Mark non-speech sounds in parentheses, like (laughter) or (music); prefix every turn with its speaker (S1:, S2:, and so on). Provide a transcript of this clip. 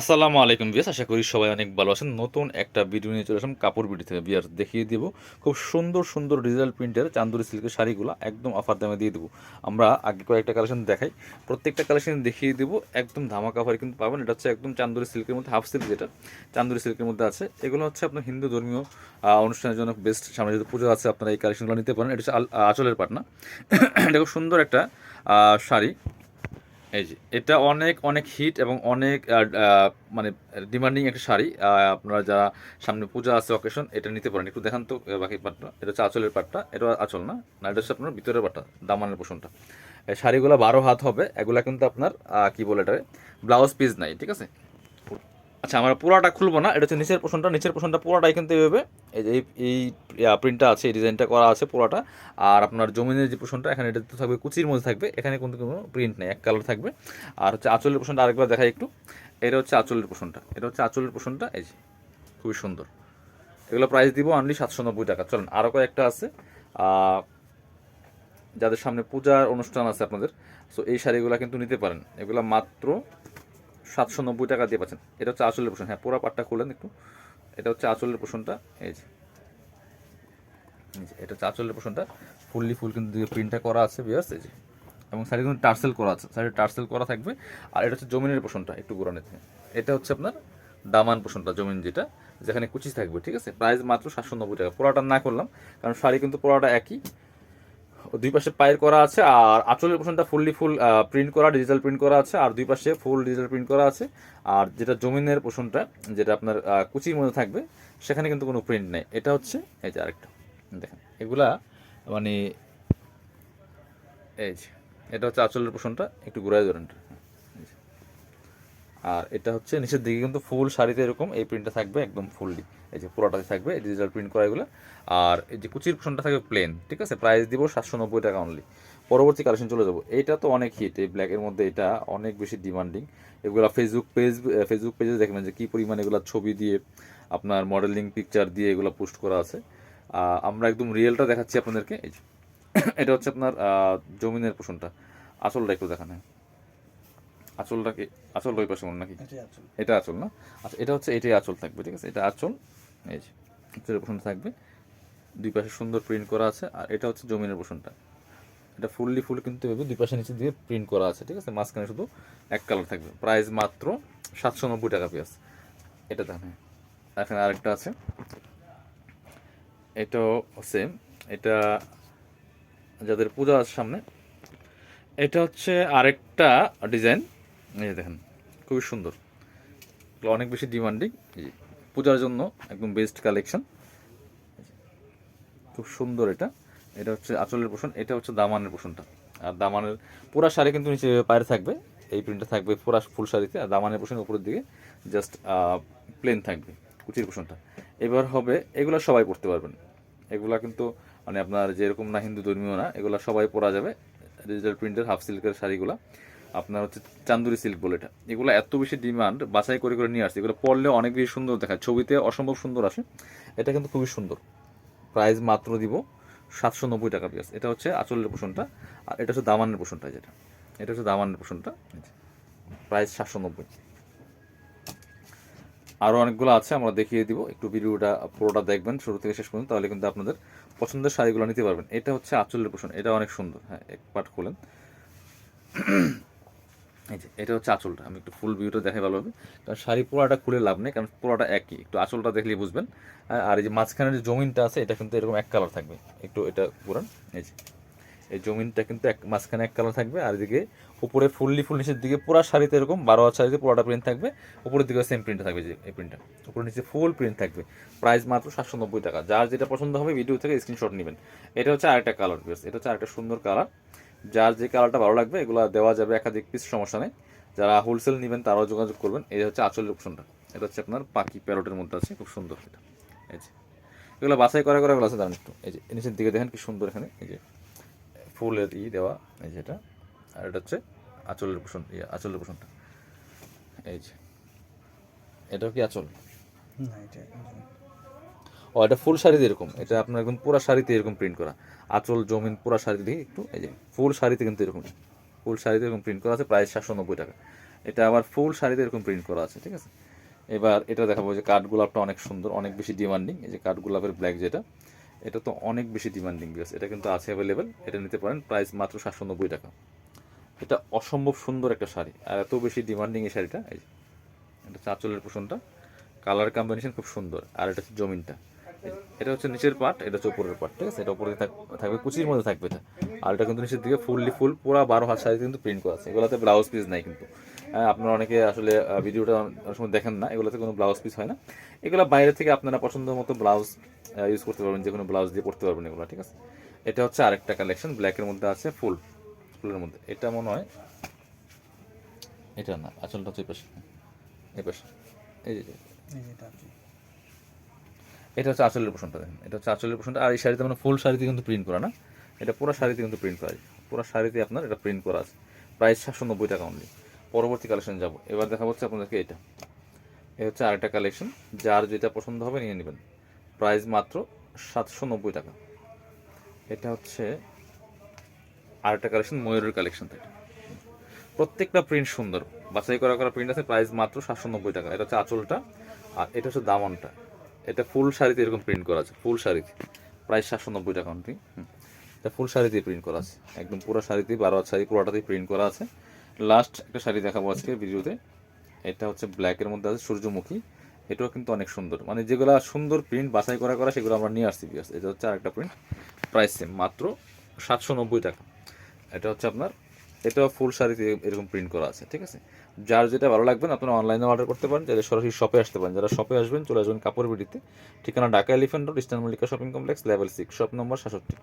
S1: আসসালামু আলাইকুম বিয়াস আশা করি সবাই অনেক ভালো আছেন। নতুন একটা ভিডিও নিয়ে চলে আসলাম কাপড় বিডি থেকে। বিয়ার দেখিয়ে দিব, খুব সুন্দর সুন্দর ডিজিটাল প্রিন্টের চান্দুরি সিল্কের শাড়িগুলো একদম অফার দামে দিয়ে দেবো। আমরা আগে কয়েকটা কালেকশন দেখাই। প্রত্যেকটা কালেকশন দেখিয়ে দিব, একদম ধামাকা অফার কিন্তু পাবেন। এটা হচ্ছে একদম চান্দুরি সিল্কের মধ্যে হাফ সিল্ক যেটা, চান্দুরি সিল্কের মধ্যে আছে। এগুলো হচ্ছে আপনার হিন্দু ধর্মীয় অনুষ্ঠানের জন্য বেস্ট সামনে যদি পুজো আছে, আপনারা এই কালেকশনগুলো নিতে পারেন। এটা হচ্ছে আঁচলের পাটনা। (coughs) এটা খুব সুন্দর একটা শাড়ি। এই যে, এটা অনেক অনেক হিট এবং অনেক মানে ডিমান্ডিং একটা শাড়ি। আপনারা যারা সামনে পূজা আছে অকেশন এটা নিতে পারেন। একটু দেখান তো বাকি পাটটা এটা হচ্ছে আঁচলের পাটটা এটা আঁচল না। না, এটা হচ্ছে আপনার ভিতরের পাটটা দামানের পোষণটা শাড়িগুলো বারো হাত হবে, এগুলা কিন্তু আপনার কি বলে এটা ব্লাউজ পিস নাই, ঠিক আছে? আচ্ছা আমরা পুরাটা খুলবো না, এটা হচ্ছে নিচের পোষণটা নিচের পোষণটা পুরাটাই কিন্তু এইভাবে, এই এই- প্রিন্টটা আছে, এই ডিজাইনটা করা আছে পুরাটা আর আপনার জমিনের যে পোষণটা, এখানে এটা তো থাকবে, কুচির মধ্যে থাকবে, এখানে কিন্তু কোনো প্রিন্ট নেই, এক কালার থাকবে, আর হচ্ছে আঁচলের পোষণটা আরেকবার দেখাই একটু, এটা হচ্ছে আঁচলের পোষণটা, এটা হচ্ছে আঁচলের পোষণটা, এই যে, খুবই সুন্দর, এগুলো প্রাইস দিব অনলি সাতশো নব্বই টাকা, চলেন আরও কয়েকটা আছে যাদের সামনে পূজার অনুষ্ঠান আছে আপনাদের সো এই শাড়িগুলো কিন্তু নিতে পারেন, এগুলো মাত্র সাতশো নব্বই টাকা দিয়ে পাচ্ছেন। এটা হচ্ছে আঁচলের পোষণ। হ্যাঁ পুরো পাটটা খুলেন একটু। এটা হচ্ছে আঁচলের পোষণটা। এই যে এটা হচ্ছে আঁচলের পোষণটা। ফুললি ফুল কিন্তু প্রিন্টটা করা আছে বিয়ার্স এই যে। এবং শাড়ি কিন্তু টার্সেল করা আছে। শাড়ি টার্সেল করা থাকবে। আর এটা হচ্ছে জমিনের পোষণটা, একটু গোড়ানে থেকে এটা হচ্ছে আপনার দামান পোষণটা, জমিন যেটা, যেখানে কুচি থাকবে, ঠিক আছে? প্রাইস মাত্র সাতশো নব্বই টাকা। পোড়াটা না করলাম, কারণ শাড়ি কিন্তু পোড়াটা একই। দুই পাশে পায়ের করা আছে, আর আঁচলের পোষণটা ফুললি ফুল প্রিন্ট করা ডিজিটাল প্রিন্ট করা আছে, আর দুই পাশে ফুল ডিজিটাল প্রিন্ট করা আছে আর যেটা জমিনের পোষণটা যেটা আপনার কুচির মধ্যে থাকবে, সেখানে কিন্তু কোনো প্রিন্ট নেই এটা হচ্ছে, এই যে আরেকটা, দেখেন, এগুলা মানে এই যে, এটা হচ্ছে আঁচলের পোষণটা একটু ঘুরাই ধরেন। আর এটা হচ্ছে নিচের দিকে কিন্তু ফুল শাড়িতে এরকম, এই প্রিন্টটা থাকবে একদম ফুললি এই যে পুরোটাতে থাকবে ডিজিটাল প্রিন্ট করা এগুলো। আর এই যে কুচির পোষণটা থাকবে প্লেন ঠিক আছে? প্রাইস দিব সাতশো নব্বই টাকা অনলি পরবর্তী কালেকশন চলে যাব। এইটা তো অনেক হিট এই ব্ল্যাকের মধ্যে এটা অনেক বেশি ডিমান্ডিং এগুলো ফেসবুক পেজ ফেসবুক পেজে দেখবেন যে কী পরিমাণ এগুলো ছবি দিয়ে, আপনার মডেলিং পিকচার দিয়ে এগুলো পোস্ট করা আছে। আমরা একদম রিয়েলটা দেখাচ্ছি আপনাদেরকে। (coughs) এটা হচ্ছে আপনার জমিনের পোষণটা আসলটা একটু দেখান। হ্যাঁ। আঁচলটা কি আঁচল ওই পাশে মনে নাকি? এটা আঁচল না? আচ্ছা এটা হচ্ছে এটাই আঁচল থাকবে ঠিক আছে? এটা আঁচল এই যে আঁচলের পোষণ থাকবে। দুই পাশে সুন্দর প্রিন্ট করা আছে আর এটা হচ্ছে জমিনের পোষণটা এটা ফুললি ফুল কিন্তু এভাবে দুই পাশে নিচে দিয়ে প্রিন্ট করা আছে ঠিক আছে? মাঝখানে শুধু এক কালার থাকবে। প্রাইস মাত্র সাতশো নব্বই টাকা পিস এটা দেখেন। এখানে আরেকটা আছে। এটাও সেম এটা যাদের পূজা আছে সামনে এটা হচ্ছে আরেকটা ডিজাইন এই দেখেন, খুবই সুন্দর। অনেক বেশি ডিমান্ডিং পূজার জন্য একদম বেস্ট কালেকশন খুব সুন্দর এটা। এটা হচ্ছে আঁচলের পোষণ, এটা হচ্ছে দামানের পোষণটা। আর দামানের পুরা শাড়ি কিন্তু নিচে পায়ের থাকবে, এই প্রিন্টটা থাকবে পুরা ফুল শাড়িতে। আর দামানের পোষণ উপরের দিকে জাস্ট প্লেন থাকবে, কুচির পোষণটা। এবার হবে, এগুলো সবাই পরতে পারবেন। এগুলা কিন্তু মানে আপনার যেরকম না হিন্দু ধর্মীয় না, এগুলো সবাই পরা যাবে। ডিজিটাল প্রিন্টের হাফ সিল্কের শাড়িগুলা। আপনার হচ্ছে চান্দুরি সিল্ক বলে এটা। এগুলো এত বেশি ডিমান্ড বাছাই করে করে নিয়ে আসছে। এগুলো পরলে অনেক বেশি সুন্দর দেখায়। ছবিতে অসম্ভব সুন্দর আসে। এটা কিন্তু খুবই সুন্দর। প্রাইস মাত্র দিব সাতশো নব্বই টাকা পিস এটা হচ্ছে আঁচলের পোষণটা। আর এটা হচ্ছে দামানের পোষণটা যেটা। এটা হচ্ছে দামানের পোষণটা। প্রাইস সাতশো নব্বই। আরও অনেকগুলো আছে, আমরা দেখিয়ে দিব। একটু ভিডিওটা, পুরোটা দেখবেন, শুরু থেকে শেষ পর্যন্ত, তাহলে কিন্তু আপনাদের পছন্দের শাড়িগুলো নিতে পারবেন। এটা হচ্ছে আঁচলের পোষণ। এটা অনেক সুন্দর। হ্যাঁ এক পাট খোলেন। এই যে, এটা হচ্ছে আঁচলটা। আমি একটু ফুল ভিউটা দেখাই ভালোভাবে। কারণ শাড়ি পোড়াটা খুলে লাভ নেই, কারণ পোড়াটা একই। একটু আঁচলটা দেখলেই বুঝবেন। আর আর এই যে মাঝখানের যে জমিনটা আছে, এটা কিন্তু এরকম এক কালার থাকবে। একটু এটা পুরান এই যে, এই জমিনটা কিন্তু এক, মাঝখানে এক কালার থাকবে। আর এদিকে উপরে ফুললি ফুল নিচের দিকে পুরো শাড়িতে এরকম বারো হাত শাড়িতে পুরোটা প্রিন্ট থাকবে। উপরের দিকে সেম প্রিন্ট থাকবে যে, এই প্রিন্টটা উপরে নিচে ফুল প্রিন্ট থাকবে। প্রাইস মাত্র সাতশো নব্বই টাকা। যার যেটা পছন্দ হবে ভিডিও থেকে স্ক্রিনশট নেবেন। এটা হচ্ছে আরেকটা কালার বেস এটা হচ্ছে আরেকটা সুন্দর কালার যার যে কালারটা ভালো লাগবে, এগুলো দেওয়া যাবে একাধিক পিস সমস্যা নেই। যারা হোলসেল নেবেন, তারাও যোগাযোগ করবেন। এই হচ্ছে আঁচলের অপশনটা এটা হচ্ছে আপনার পাখি প্যারোটের মধ্যে আছে, খুব সুন্দর এটা। এই যে। এগুলো বাছাই করা করা আছে, দাঁড়ান একটু। এই যে নিচের দিকে দেখেন কি সুন্দর এখানে। এই যে, ফুলের ই দেওয়া, এই যে এটা। আর এটা হচ্ছে আঁচলের পোষণ ইয়ে আঁচলের পোষণটা এই যে। এটাও কি আঁচল?
S2: না, এটা
S1: ও, এটা ফুল শাড়িতে এরকম। এটা আপনার একদম পুরা শাড়িতে এরকম প্রিন্ট করা। আঁচল, জমিন, পুরা শাড়িতে দেখি একটু, এই যে, ফুল শাড়িতে কিন্তু এরকম। ফুল শাড়িতে এরকম প্রিন্ট করা আছে, প্রায় সাতশো নব্বই টাকা। এটা আবার ফুল শাড়িতে এরকম প্রিন্ট করা আছে, ঠিক আছে? এবার এটা দেখাবো যে কাঠ গোলাপটা অনেক সুন্দর, অনেক বেশি ডিমান্ডিং এই যে কাঠ গোলাপের ব্ল্যাক যেটা, এটা তো অনেক বেশি ডিমান্ডিং বিকজ এটা কিন্তু আছে অ্যাভেলেবেল এটা নিতে পারেন প্রাইস মাত্র সাতশো নব্বই টাকা। এটা অসম্ভব সুন্দর একটা শাড়ি, আর এত বেশি ডিমান্ডিং এই শাড়িটা, এই যে। এটা চাঁচলের পোষণটা। কালার কম্বিনেশন খুব সুন্দর, আর এটা হচ্ছে জমিনটা। এটা হচ্ছে নিচের পার্ট এটা হচ্ছে উপরের পার্ট ঠিক আছে? এটা উপরে থাক- থাকবে কুচির মধ্যে থাকবে এটা। আর এটা কিন্তু নিচের দিকে ফুললি ফুল পুরো বারো হাত শাড়ি কিন্তু প্রিন্ট করা আছে। এগুলোতে ব্লাউজ পিস নাই কিন্তু। হ্যাঁ, আপনারা অনেকে আসলে ভিডিওটা অনেক সময় দেখেন না এগুলোতে কোনো ব্লাউজ পিস হয় না। এগুলো বাইরে থেকে আপনারা পছন্দ মতো ব্লাউজ ইউজ করতে পারবেন যে কোনো ব্লাউজ দিয়ে পড়তে পারবেন এগুলো ঠিক আছে? এটা হচ্ছে আরেকটা কালেকশন ব্ল্যাকের মধ্যে আছে ফুল ফুলের মধ্যে। এটা মনে হয় এটা না আসলটা হচ্ছে এই পাশে। এই পাশে। এই যে
S2: এটা
S1: হচ্ছে আঁচলের পোষণটা দেখেন। এটা হচ্ছে আঁচলের পোষণটা আর এই শাড়িতে মানে ফুল শাড়িতে কিন্তু প্রিন্ট করা না। এটা পুরো শাড়িতে কিন্তু প্রিন্ট করা পুরো শাড়িতে আপনার এটা প্রিন্ট করা আছে। প্রাইস সাতশো নব্বই টাকা অনলি পরবর্তী কালেকশন যাব। এবার দেখা হচ্ছে আপনাদেরকে এটা। এই হচ্ছে আরেকটা কালেকশন যার যেটা পছন্দ হবে নিয়ে নেবেন। প্রাইস মাত্র সাতশো নব্বই টাকা। এটা হচ্ছে আরেকটা কালেকশন ময়ূরের কালেকশন থেকে। প্রত্যেকটা প্রিন্ট সুন্দর। বাছাই করা করা প্রিন্ট আছে। প্রাইস মাত্র সাতশো নব্বই টাকা। এটা হচ্ছে আঁচলটা। আর এটা হচ্ছে দামনটা। এটা ফুল শাড়িতে এরকম প্রিন্ট করা আছে, ফুল শাড়িতে। প্রায় সাতশো নব্বই টাকা অনলি এটা ফুল শাড়িতে প্রিন্ট করা আছে। একদম পুরো শাড়িতে বারো শাড়ি পুরোটাতেই প্রিন্ট করা আছে। লাস্ট একটা শাড়ি দেখাবো আজকে ভিডিওতে। এটা হচ্ছে ব্ল্যাকের মধ্যে আছে, সূর্যমুখী। এটাও কিন্তু অনেক সুন্দর। মানে যেগুলো সুন্দর প্রিন্ট বাছাই করা করা, সেগুলো আমরা নিয়ে আসছি বিয়াস এটা হচ্ছে আরেকটা প্রিন্ট প্রাইস সেম মাত্র সাতশো নব্বই টাকা এটা হচ্ছে আপনার এটাও ফুল শাড়িতে এরকম প্রিন্ট করা আছে, ঠিক আছে? যার যেটা ভালো লাগবে আপনারা অনলাইনে অর্ডার করতে পারেন, যারা সরাসরি শপে আসতে পারেন। যারা শপে আসবেন, চলে আসবেন কাপড় বিডিতে ঠিকানা Dhaka elephant road, eastern Mallika shopping complex, level six shop number সাতষট্টি।